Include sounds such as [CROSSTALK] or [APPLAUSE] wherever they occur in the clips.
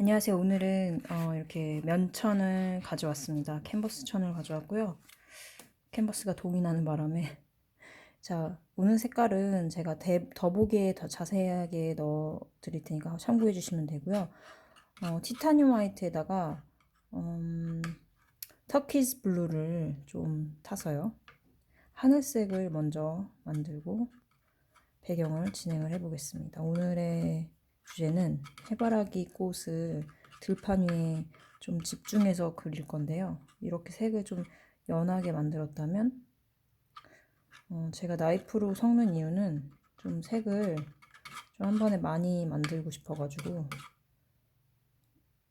안녕하세요. 오늘은 어, 이렇게 면천을 가져왔습니다. 캔버스 천을 가져왔고요. 캔버스가 동이 나는 바람에 [LAUGHS] 자 오늘 색깔은 제가 대, 더보기에 더 자세하게 넣어 드릴 테니까 참고해 주시면 되고요. 어, 티타늄 화이트에다가 음, 터키즈 블루를 좀 타서요. 하늘색을 먼저 만들고 배경을 진행을 해보겠습니다. 오늘의 주제는 해바라기 꽃을 들판 위에 좀 집중해서 그릴 건데요. 이렇게 색을 좀 연하게 만들었다면 어, 제가 나이프로 섞는 이유는 좀 색을 좀 한 번에 많이 만들고 싶어가지고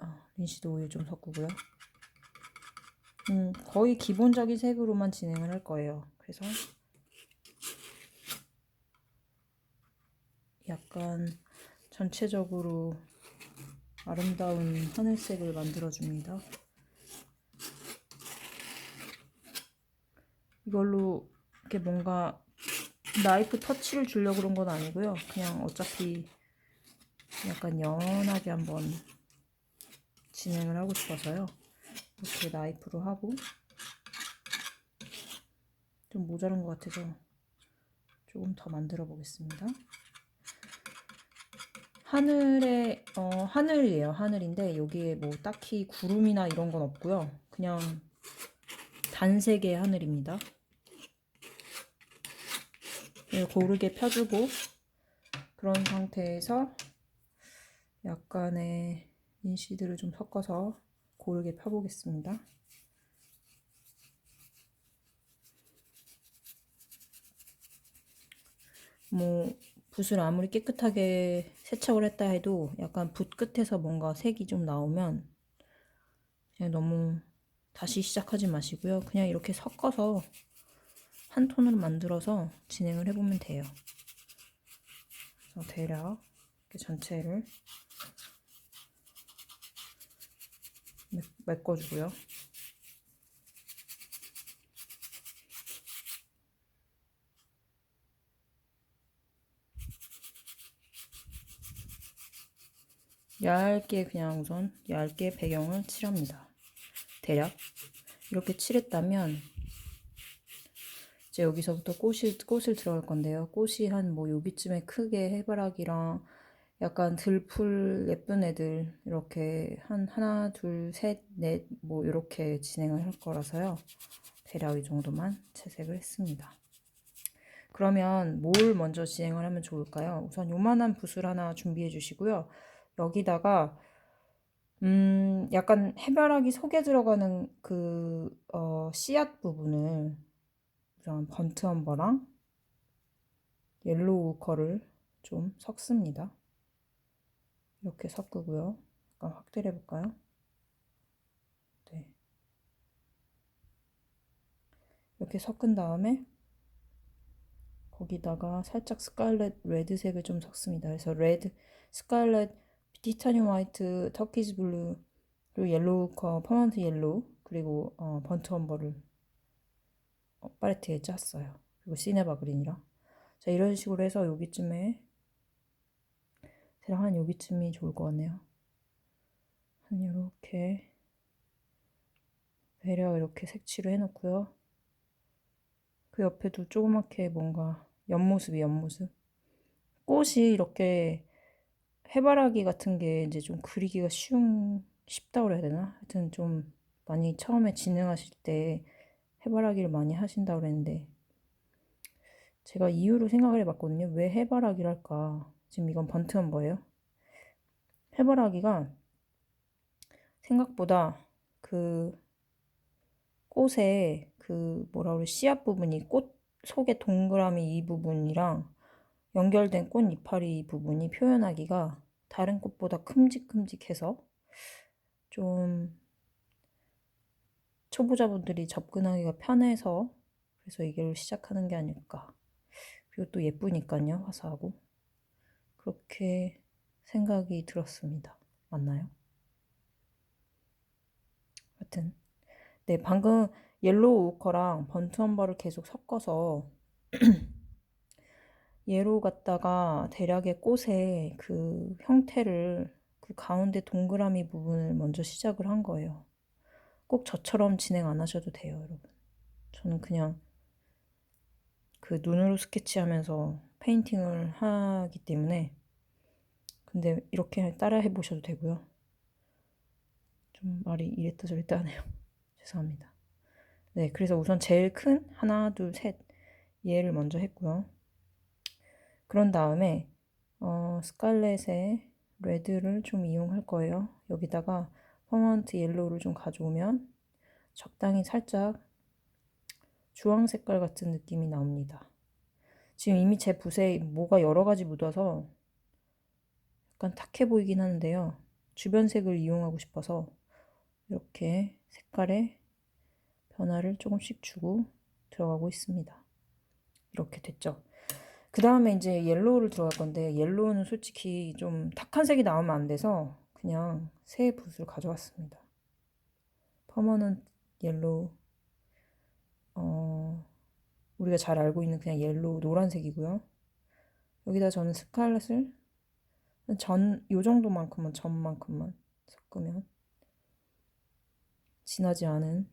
어, 린시드 오일 좀 섞고요. 음, 거의 기본적인 색으로만 진행을 할 거예요. 그래서 약간 전체적으로 아름다운 하늘색을 만들어줍니다. 이걸로 이렇게 뭔가 나이프 터치를 주려고 그런 건 아니고요. 그냥 어차피 약간 연하게 한번 진행을 하고 싶어서요. 이렇게 나이프로 하고 좀 모자란 것 같아서 조금 더 만들어 보겠습니다. 하늘에 어 하늘이에요. 하늘인데 여기에 뭐 딱히 구름이나 이런 건 없고요. 그냥 단색의 하늘입니다. 네, 고르게 펴주고 그런 상태에서 약간의 인시드를 좀 섞어서 고르게 펴보겠습니다. 뭐 붓을 아무리 깨끗하게 세척을 했다 해도 약간 붓 끝에서 뭔가 색이 좀 나오면 그냥 너무 다시 시작하지 마시고요. 그냥 이렇게 섞어서 한 톤으로 만들어서 진행을 해보면 돼요. 그래서 대략 이렇게 전체를 메꿔주고요. 얇게 그냥 우선 얇게 배경을 칠합니다. 대략 이렇게 칠했다면 이제 여기서부터 꽃이 꽃을 들어갈 건데요. 꽃이 한 뭐 여기쯤에 크게 해바라기랑 약간 들풀 예쁜 애들 이렇게 한 하나 둘 셋 넷 뭐 이렇게 진행을 할 거라서요. 대략 이 정도만 채색을 했습니다. 그러면 뭘 먼저 진행을 하면 좋을까요? 우선 요만한 붓을 하나 준비해 주시고요. 여기다가 음 약간 해바라기 속에 들어가는 그 어, 씨앗 부분을 우선 번트 엄버랑 옐로우 우커를 좀 섞습니다. 이렇게 섞고요. 약간 확대를 해볼까요? 네. 이렇게 섞은 다음에 거기다가 살짝 스칼렛 레드색을 좀 섞습니다. 그래서 레드, 스칼렛, 티타늄 화이트, 터키즈 블루, 그리고 옐로우 커, 퍼먼트 옐로우, 그리고 어, 번트 엄버를 어, 팔레트에 짰어요. 그리고 시네바 그린이랑. 자, 이런 식으로 해서 여기쯤에 대략 한 여기쯤이 좋을 것 같네요. 한 이렇게 배려 이렇게 색칠을 해놓고요. 그 옆에도 조그맣게 뭔가 옆모습이 옆모습. 꽃이 이렇게 해바라기 같은 게 이제 좀 그리기가 쉬운 쉽다고 해야 되나? 하여튼 좀 많이 처음에 진행하실 때 해바라기를 많이 하신다고 그랬는데 제가 이유를 생각을 해봤거든요. 왜 해바라기를 할까? 지금 이건 번트한 거예요. 해바라기가 생각보다 그 꽃에 그 뭐라 그래 씨앗 부분이 꽃 속에 동그라미 이 부분이랑 연결된 꽃 이파리 부분이 표현하기가 다른 꽃보다 큼직큼직해서 좀 초보자분들이 접근하기가 편해서 그래서 이걸 시작하는 게 아닐까. 그리고 또 예쁘니까요, 화사하고. 그렇게 생각이 들었습니다. 맞나요? 하여튼 네, 방금 옐로우 오커랑 번트 엄버를 계속 섞어서 [CLEARS THROAT] 얘로 갖다가 대략의 꽃의 그 형태를 그그 가운데 동그라미 부분을 먼저 시작을 한 거예요. 꼭 저처럼 진행 안 하셔도 돼요, 여러분. 저는 그냥 그 눈으로 스케치하면서 페인팅을 하기 때문에 근데 이렇게 따라 해보셔도 되고요. 좀 말이 이랬다 저랬다 하네요. [LAUGHS] 죄송합니다. 네, 그래서 우선 제일 큰 하나, 둘, 셋 얘를 먼저 했고요. 그런 다음에 어, 스칼렛의 레드를 좀 이용할 거예요. 여기다가 퍼먼트 옐로우를 좀 가져오면 적당히 살짝 주황 색깔 같은 느낌이 나옵니다. 지금 이미 제 붓에 뭐가 여러 가지 묻어서 약간 탁해 보이긴 하는데요. 주변 색을 이용하고 싶어서 이렇게 색깔의 변화를 조금씩 주고 들어가고 있습니다. 이렇게 됐죠. 그 다음에 이제 옐로우를 들어갈 건데 옐로우는 솔직히 좀 탁한 색이 나오면 안 돼서 그냥 새 붓을 가져왔습니다. 퍼머넌트 옐로우 어, 우리가 잘 알고 있는 그냥 옐로우 노란색이고요. 여기다 저는 스칼렛을 전, 요 정도만큼만, 전만큼만 섞으면 진하지 않은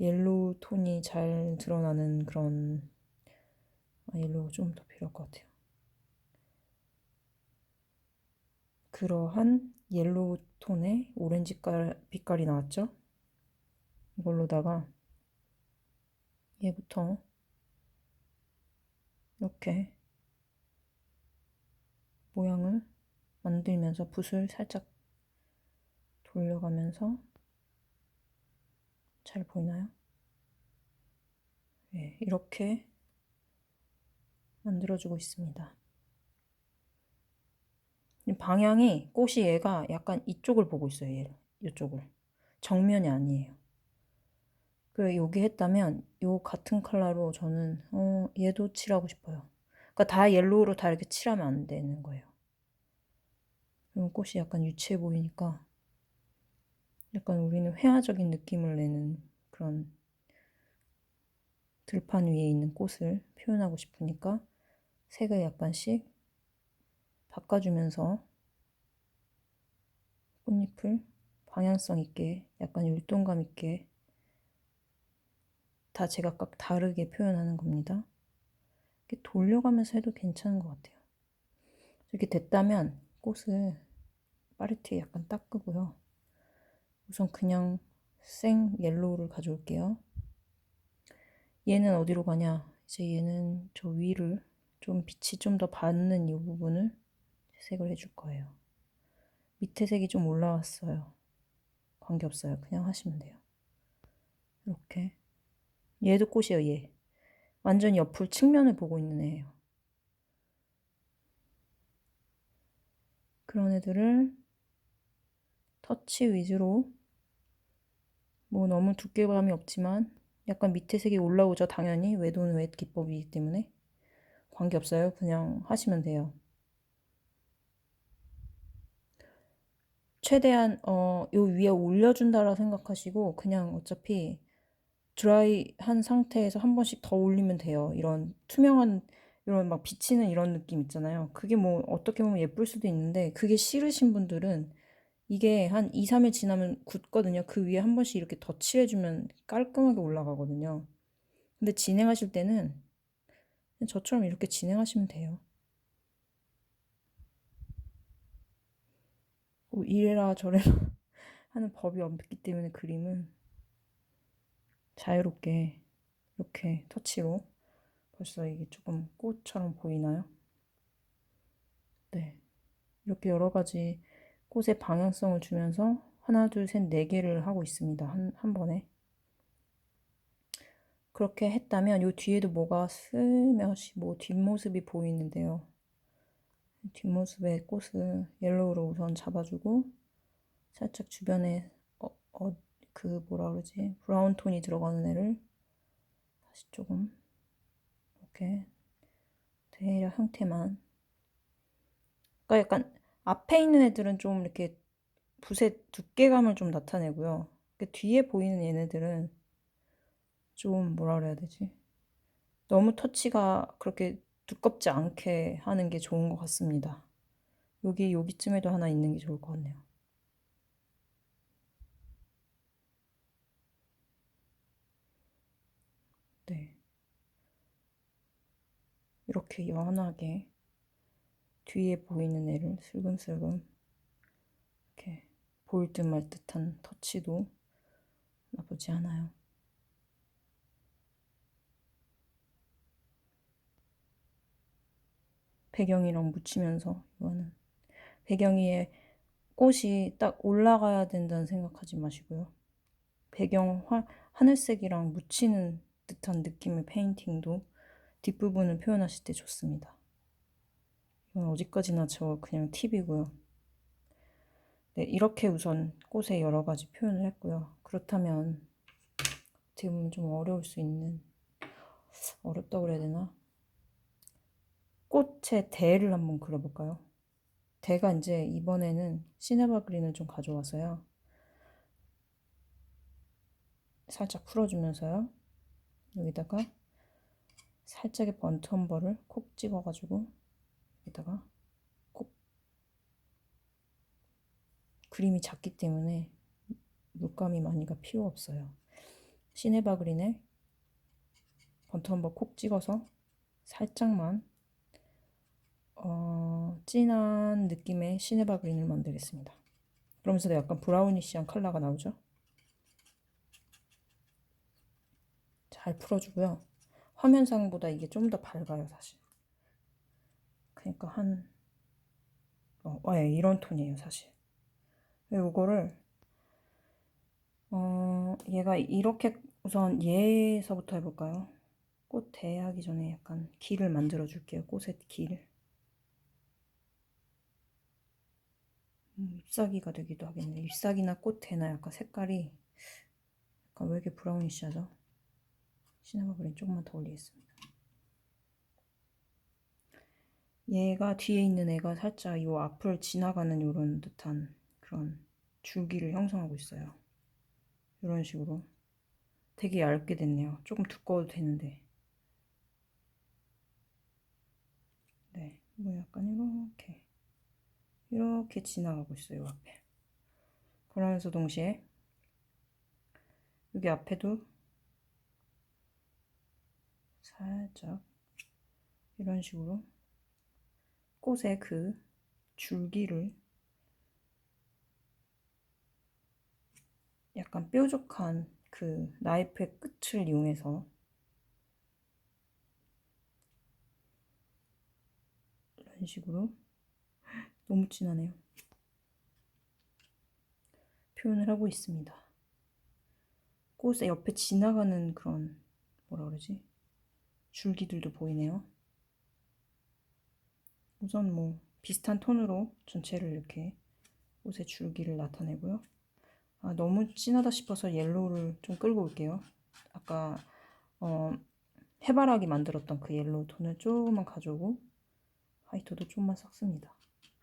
옐로우 톤이 잘 드러나는 그런 아, 옐로우 좀더 필요할 것 같아요. 그러한 옐로우 톤의 오렌지 빛깔이 나왔죠? 이걸로다가 얘부터 이렇게 모양을 만들면서 붓을 살짝 돌려가면서 잘 보이나요? 네, 이렇게 만들어주고 있습니다. 방향이 꽃이 얘가 약간 이쪽을 보고 있어요. 얘 이쪽을 정면이 아니에요. 그 여기 했다면 요 같은 컬러로 저는 어 얘도 칠하고 싶어요. 그러니까 다 옐로우로 다 이렇게 칠하면 안 되는 거예요. 그럼 꽃이 약간 유치해 보이니까 약간 우리는 회화적인 느낌을 내는 그런 들판 위에 있는 꽃을 표현하고 싶으니까 색을 약간씩 바꿔주면서 꽃잎을 방향성 있게 약간 율동감 있게 다 제각각 다르게 표현하는 겁니다. 이렇게 돌려가면서 해도 괜찮은 것 같아요. 이렇게 됐다면 꽃을 파레트에 약간 닦으고요. 우선 그냥 생 옐로우를 가져올게요. 얘는 어디로 가냐? 이제 얘는 저 위를 좀 빛이 좀 더 받는 이 부분을 색을 해줄 거예요. 밑에 색이 좀 올라왔어요. 관계없어요. 그냥 하시면 돼요. 이렇게. 얘도 꽃이에요, 얘. 완전 옆을 측면을 보고 있는 애예요. 그런 애들을 터치 위주로 뭐 너무 두께감이 없지만 약간 밑에 색이 올라오죠. 당연히 외도는 외 기법이기 때문에 관계없어요. 그냥 하시면 돼요. 최대한 어, 요 위에 올려준다라 생각하시고 그냥 어차피 드라이한 상태에서 한 번씩 더 올리면 돼요. 이런 투명한 이런 막 비치는 이런 느낌 있잖아요. 그게 뭐 어떻게 보면 예쁠 수도 있는데 그게 싫으신 분들은 이게 한 2, 3일 지나면 굳거든요. 그 위에 한 번씩 이렇게 덧칠해주면 깔끔하게 올라가거든요. 근데 진행하실 때는 저처럼 이렇게 진행하시면 돼요. 뭐 이래라 저래라 [LAUGHS] 하는 법이 없기 때문에 그림은 자유롭게 이렇게 터치로 벌써 이게 조금 꽃처럼 보이나요? 네. 이렇게 여러 가지 꽃의 방향성을 주면서 하나, 둘, 셋, 네 개를 하고 있습니다. 한, 한 번에. 그렇게 했다면 요 뒤에도 뭐가 스며시 뭐 뒷모습이 보이는데요. 뒷모습의 꽃을 옐로우로 우선 잡아주고 살짝 주변에 어, 어, 그 뭐라 그러지 브라운 톤이 들어가는 애를 다시 조금 이렇게 대략 형태만 그러니까 약간 앞에 있는 애들은 좀 이렇게 붓의 두께감을 좀 나타내고요. 뒤에 보이는 얘네들은 좀 뭐라 그래야 되지? 너무 터치가 그렇게 두껍지 않게 하는 게 좋은 것 같습니다. 여기 여기쯤에도 하나 있는 게 좋을 것 같네요. 네. 이렇게 연하게 뒤에 보이는 애를 슬금슬금 이렇게 보일 듯 말 듯한 터치도 나쁘지 않아요. 배경이랑 묻히면서 이거는 배경 위에 꽃이 딱 올라가야 된다는 생각하지 마시고요. 배경 화, 하늘색이랑 묻히는 듯한 느낌의 페인팅도 뒷부분을 표현하실 때 좋습니다. 이건 어디까지나 저 그냥 팁이고요. 네, 이렇게 우선 꽃의 여러 가지 표현을 했고요. 그렇다면 보면 좀 어려울 수 있는 어렵다고 그래야 되나? 꽃의 대를 한번 그려볼까요? 대가 이제 이번에는 시네바 그린을 좀 가져와서요. 살짝 풀어주면서요. 여기다가 살짝의 번트엄버를 콕 찍어가지고 여기다가 콕 그림이 작기 때문에 물감이 많이가 필요 없어요. 시네바 그린에 번트엄버 콕 찍어서 살짝만 어, 진한 느낌의 시네바 그린을 만들겠습니다. 그러면서 약간 브라우니시한 컬러가 나오죠. 잘 풀어주고요. 화면상보다 이게 좀 더 밝아요, 사실. 그러니까 한 어, 예, 이런 톤이에요, 사실. 이거를 어, 얘가 이렇게 우선 얘에서부터 해볼까요? 꽃 대하기 전에 약간 길을 만들어 줄게요. 꽃의 길. 음, 잎사귀가 되기도 하겠네. 잎사귀나 꽃대나 약간 색깔이 약간 왜 이렇게 브라우니시하죠? 시나바 그린 조금만 더 올리겠습니다. 얘가 뒤에 있는 애가 살짝 이 앞을 지나가는 이런 듯한 그런 줄기를 형성하고 있어요. 이런 식으로 되게 얇게 됐네요. 조금 두꺼워도 되는데 네, 뭐 약간 이렇게 이렇게 지나가고 있어요 앞에. 그러면서 동시에 여기 앞에도 살짝 이런 식으로 꽃의 그 줄기를 약간 뾰족한 그 나이프의 끝을 이용해서 이런 식으로 너무 진하네요. 표현을 하고 있습니다. 꽃의 옆에 지나가는 그런 뭐라 그러지? 줄기들도 보이네요. 우선 뭐 비슷한 톤으로 전체를 이렇게 꽃의 줄기를 나타내고요. 아, 너무 진하다 싶어서 옐로우를 좀 끌고 올게요. 아까 어, 해바라기 만들었던 그 옐로우 톤을 조금만 가져오고 화이트도 좀만 섞습니다.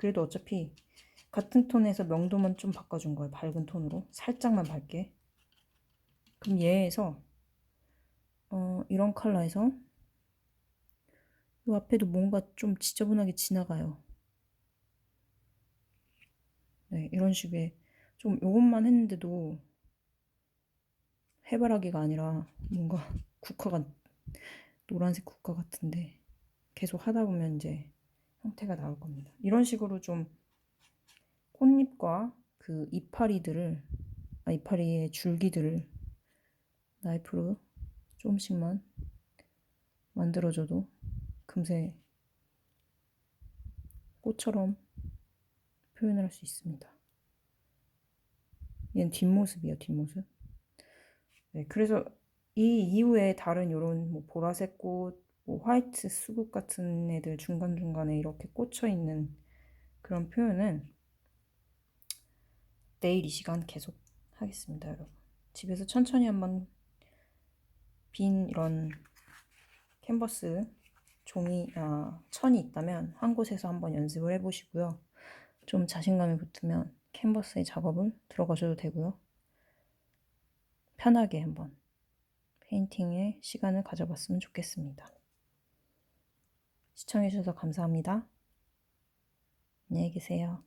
그래도 어차피 같은 톤에서 명도만 좀 바꿔준 거예요. 밝은 톤으로. 살짝만 밝게. 그럼 얘에서 어, 이런 컬러에서 이 앞에도 뭔가 좀 지저분하게 지나가요. 네, 이런 식의 좀 요것만 했는데도 해바라기가 아니라 뭔가 [LAUGHS] 국화가 노란색 국화 같은데 계속 하다 보면 이제 형태가 나올 겁니다. 이런 식으로 좀 꽃잎과 그 이파리들을 아, 이파리의 줄기들을 나이프로 조금씩만 만들어줘도 금세 꽃처럼 표현을 할 수 있습니다. 얘는 뒷모습이에요, 뒷모습. 네, 그래서 이 이후에 다른 이런 뭐 보라색 꽃, 뭐 화이트 수국 같은 애들 중간중간에 이렇게 꽂혀 있는 그런 표현은 내일 이 시간 계속 하겠습니다, 여러분. 집에서 천천히 한번 빈 이런 캔버스 종이 아, 천이 있다면 한 곳에서 한번 연습을 해보시고요. 좀 자신감이 붙으면 캔버스에 작업을 들어가셔도 되고요. 편하게 한번 페인팅의 시간을 가져봤으면 좋겠습니다. 시청해주셔서 감사합니다. 안녕히 계세요.